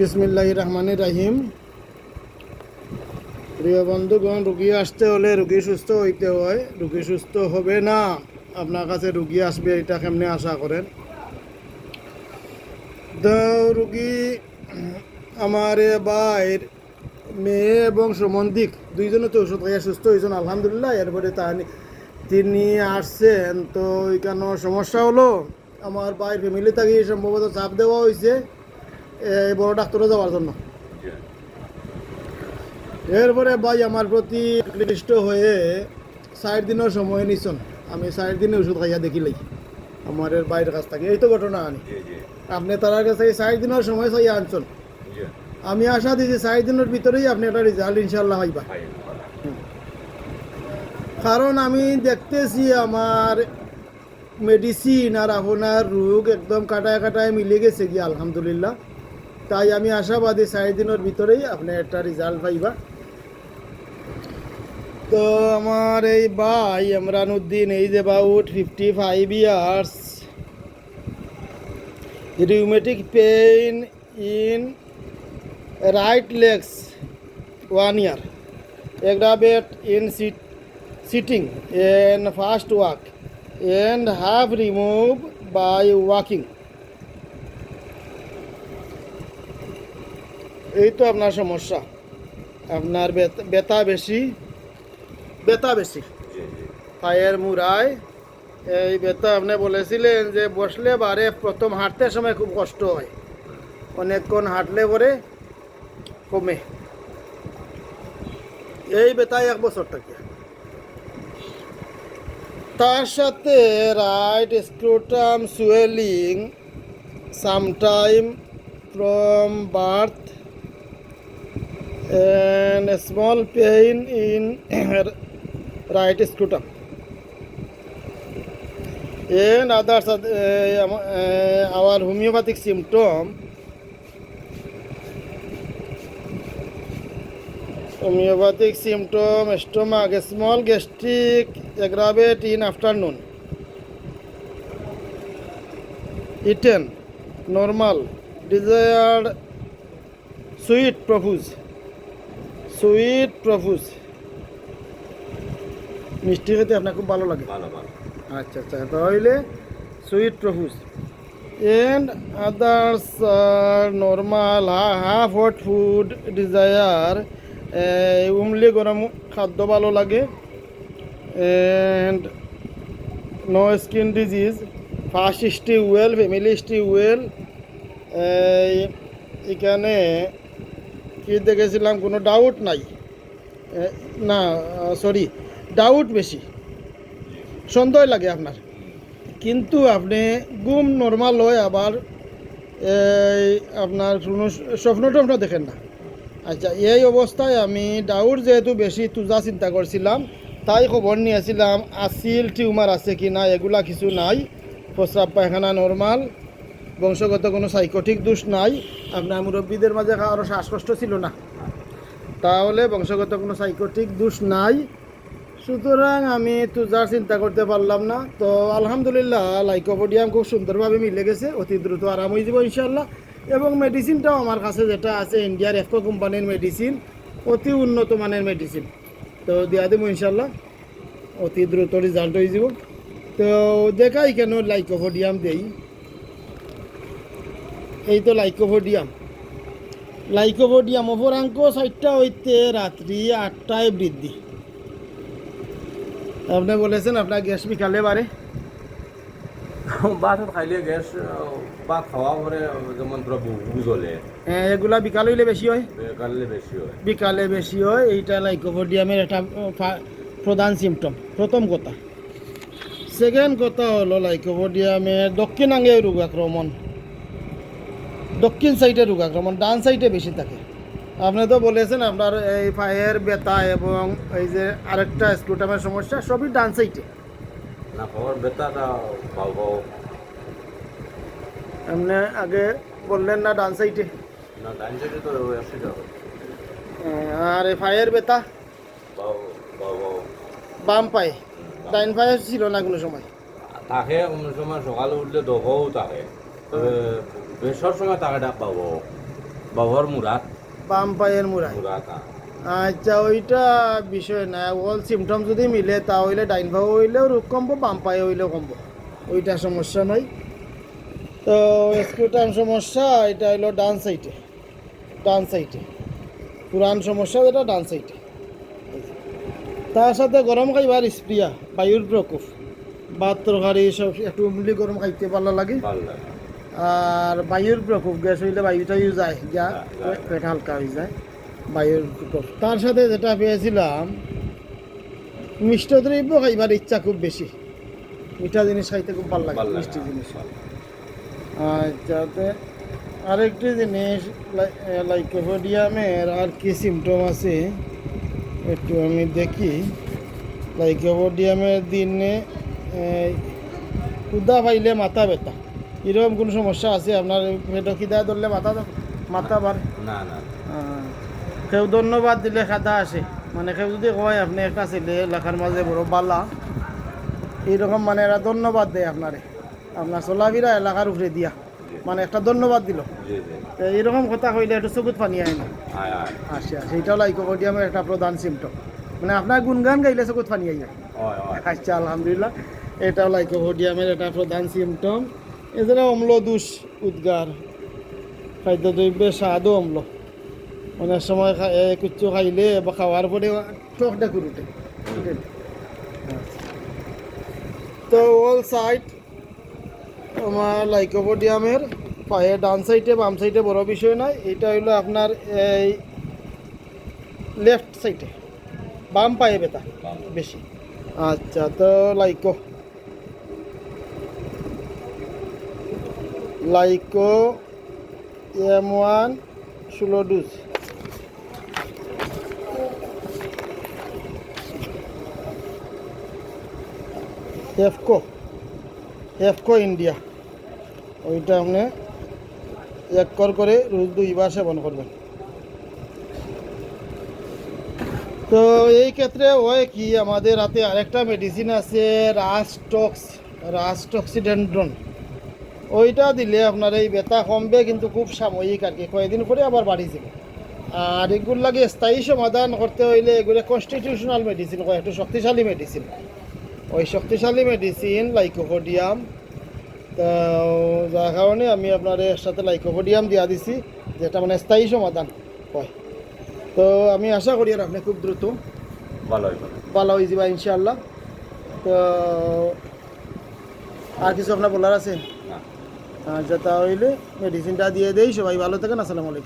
বিসমিল্লাহ রহমান রাহিম। প্রিয় বন্ধুগণ, রুগী আসতে হলে রুগী সুস্থ হইতে হয়। রুগী সুস্থ হবে না, আপনার কাছে রুগী আসবে, এটা কেমনে আশা করেন? তো রুগী, আমার বাইর মেয়ে এবং সম্বন্ধিক দুইজনে তো ওষুধ খাইয়া সুস্থ হয়েছেন, আলহামদুলিল্লাহ। এরপরে তার তিনি আসছেন, তো এখানে সমস্যা হলো। আমার বাইর ফ্যামিলি থেকে সম্ভবত চাপ দেওয়া হয়েছে বড় ডাক্তারও যাওয়ার জন্য। এরপরে ভাই আমার প্রতি আকৃষ্ট হয়ে ষাট দিনের সময় নিছন আমি ষাট দিনে ওষুধ খাইয়া দেখিলাই আমার বাইরের কাছ থেকে। এই তো ঘটনা আনি। আপনি তার কাছে এই ষাট দিনের সময় চাইয়া আনছেন। আমি আশা দিছি ষাট দিনের ভিতরেই আপনি একটা রেজাল্ট ইনশাল্লাহ পাইবা। হাই কারণ আমি দেখতেছি আমার মেডিসিন আর আপনার রোগ একদম কাটায় কাটায় মিলে গেছে কি আলহামদুলিল্লাহ। তাই আমি আশাবাদী চার দিনের ভিতরেই আপনি একটা রেজাল্ট পাইবা। তো আমার এই ভাই ইমরান উদ্দিন এই যে bout fifty five years rheumatic pain in right legs one year aggravate in sit, sitting and fast walk and have removed by walking এই তো আপনার সমস্যা। আপনার বেত- ব্যথা বেশি। ব্যথা বেশি। পায়ের মুড়ায়। এই ব্যথা আপনি বলেছিলেন যে বসলে বারে প্রথম হাঁটতে সময় খুব কষ্ট হয়। অনেকক্ষণ হাঁটলে পরে কমে। এই ব্যথায় এক বছর থাকে। তার সাথে right scrotum swelling sometime from birth and a small pain in her right scrotum and others uh, uh, our homeopathic symptom homeopathic symptom stomach small gastric aggravate in afternoon eaten normal desired sweet profuse sweet profuse. মিষ্টি খেতে আপনার খুব ভালো লাগে? ভালো ভালো। আচ্ছা আচ্ছা তাহলে sweet profuse. And others normal half hot food desire warmly গরম খাদ্য ভালো লাগে। And no skin disease first স্টি well family স্টি ওয়েল এখানে কি দেখেছিলাম কোনো ডাউট নাই। না সরি ডাউট বেশি। সন্দেহ লাগে আপনার। কিন্তু আপনি গুম নর্মাল হয় আবার আপনার কোনো স্বপ্ন টপ্ন দেখেন না। আচ্ছা এই অবস্থায় আমি ডাউট যেহেতু বেশি, তুজা চিন্তা করছিলাম। তাই খবর নিয়েছিলাম, আসিল টিউমার আছে কি না, এগুলা কিছু নাই। প্রস্রাব পায়খানা নর্মাল বংশগত কোনো সাইকোটিক দোষ নাই। আপনার মুরব্বীদের মাঝে কারও শ্বাসকষ্ট ছিল না। তাহলে বংশগত কোনো সাইকোটিক দোষ নাই। সুতরাং আমি তো তুজার চিন্তা করতে পারলাম না। তো আলহামদুলিল্লাহ লাইকোপোডিয়াম খুব সুন্দরভাবে মিলে গেছে। অতি দ্রুত আরাম হয়ে যাব ইনশাল্লাহ এবং মেডিসিনটাও আমার কাছে যেটা আছে ইন্ডিয়ার এফকো কোম্পানির মেডিসিন অতি উন্নত মানের মেডিসিন তো দিয়া দেবো ইনশাল্লাহ অতি দ্রুত রেজাল্ট হয়ে যাব। তো দেখাই কেন লাইকোপোডিয়াম দেই। এই তো লাইকোভোডিয়াম। লাইকোভোডিয়াম অপরাঙ্ক চারটা হইতে রাত্রি আটটায় বৃদ্ধি। আপনি বলেছেন আপনার গ্যাস বিকালে বাড়ে ভাত খাইলে গ্যাস বা খাওয়া পরে যেমন বুঝলে। হ্যাঁ, এগুলা বিকাল হইলে বেশি হয়। কাটলে বেশি হয়। বিকালে বেশি হয় এইটা লাইকোভোডিয়ামের একটা প্রধান সিমটম প্রথম কথা। সেকেন্ড কথা হলো লাইকোভোডিয়ামের দক্ষিণাঙ্গে রোগ আক্রমণ দক্ষিণ সাইডে রোগ আক্রমণ ডান সাইডে বেশি থাকে। আপনি তো বলেছেন আপনার এই পায়ের ব্যথা এবং এই যে আরেকটা স্ক্রুটামের সমস্যা সবই ডান সাইডে। না খাওয়ার বেতাটা পাও পাও আপনি আগে বললেন না ডান সাইডে? না ডাইন সাইডে তো অসুবিধা হয় আর এই পায়ের ব্যথা? বাম পায়ে? ডাইন পায়ে ছিল না কোনো সময়? তাকে অন্য সময় সকালে উঠলে দোকাও থাকে। তবে বেশর সময় তাকে ডাক পাবো। বাবর মুরাদ। বাম পায়ের মুরাদ হ্যাঁ। আচ্ছা ওইটা বিষয় না অল সিমটম যদি মিলে তা হইলে ডাইন ভাগ হইলেও রোগ কমবো বাম পায়ে হইলেও কমবো। ওইটা সমস্যা নাই। তো স্কুটার সমস্যা এটা হইল ডান সাইডে ডান সাইডে পুরান সমস্যা যেটা ডান সাইডে তার সাথে গরম খাইবার স্প্রিয়া বায়ুর প্রকোপ। ভাত তরকারি সব একটু উমলি গরম খাইতে ভালো লাগে। ভালো লাগে। আর বায়ুর প্রকোপ গ্যাস হইলে বায়ুটাইও যায় যা। পেট হালকা হয়ে যায় বায়ুর প্রকোপ তার সাথে যেটা পেয়েছিলাম মিষ্ট দ্রব্য খাইবার ইচ্ছা খুব বেশি মিঠা জিনিস খাইতে খুব ভালো লাগে মিষ্টি জিনিস। আচ্ছা আরেকটি জিনিস লাইকোপোডিয়ামের আর কি সিমটম আছে একটু আমি দেখি। লাইকোপোডিয়ামের দিনে কুদা পাইলে মাথা ব্যথা। এরকম কোনো সমস্যা আছে? আপনার খিদা ধরলে মাথা মাথা বার না না। কেউ ধন্যবাদ দিলে খাতা আসে। মানে কেউ যদি কয় আপনি একটা ছেলে লেখার মাঝে বড় বালা এইরকম মানে এরা ধন্যবাদ দেয় আপনারে। আপনার চলাফিরা এলাকার উপরে দিয়া। মানে একটা ধন্যবাদ দিল। এইরকম কথা কইলে একটু চকুত পানি আয় না। আসে এটাও লাইকোপোডিয়ামের একটা প্রধান সিমটম মানে আপনার গুনগান গাইলে চকুত পানি আই আচ্ছা আলহামদুলিল্লাহ। এটাও লাইকোপোডিয়ামের একটা প্রধান সিমটম এছাড়া অম্ল দোষ উদ্গার। খাদ্যদ্রব্যের স্বাদও অম্ল। অনেক সময় কিচ্ছু খাইলে বা খাওয়ার পরে টক ডাকুর উঠে। তো অল সাইড আমার লাইকোপোডিয়ামের পায়ে ডান সাইডে বাম সাইডে বড় বিষয় নয়। এটা হইল আপনার এই লেফট সাইডে বাম পায়ে ব্যথা বেশি। আচ্ছা তো লাইকো লাইকো এম ওয়ান ষোলো ডুজ। এফকো এফকো ইন্ডিয়া। ওইটা আপনি এক কর করে রোজ দুইবার সেবন করবেন। তো এই ক্ষেত্রে হয় কি আমাদের হাতে আরেকটা মেডিসিন আছে রাস্টক্স রাস্টক্সিডেন্ড্রন ওইটা দিলে আপনার এই ব্যথা কমবে কিন্তু খুব সাময়িক আর কি কয়েকদিন পরে আবার বাড়ি যাবে। আর এগুলো লাগে স্থায়ী সমাধান করতে হইলে এগুলো কনস্টিটিউশনাল মেডিসিন কয় একটু শক্তিশালী মেডিসিন ওই শক্তিশালী মেডিসিন লাইকোপোডিয়াম তো যার কারণে আমি আপনার এর সাথে লাইকোপোডিয়াম দিয়া দিছি যেটা মানে স্থায়ী সমাধান হয়। তো আমি আশা করি আর আপনি খুব দ্রুত ভালো ভালো হয়ে যাবা ইনশাল্লাহ তো আর কিছু আপনার বলার আছে? আচ্ছা হইলে মেডিসিনটা দিয়ে দেই সবাই ভালো থাকেন আসসালামু আলাইকুম।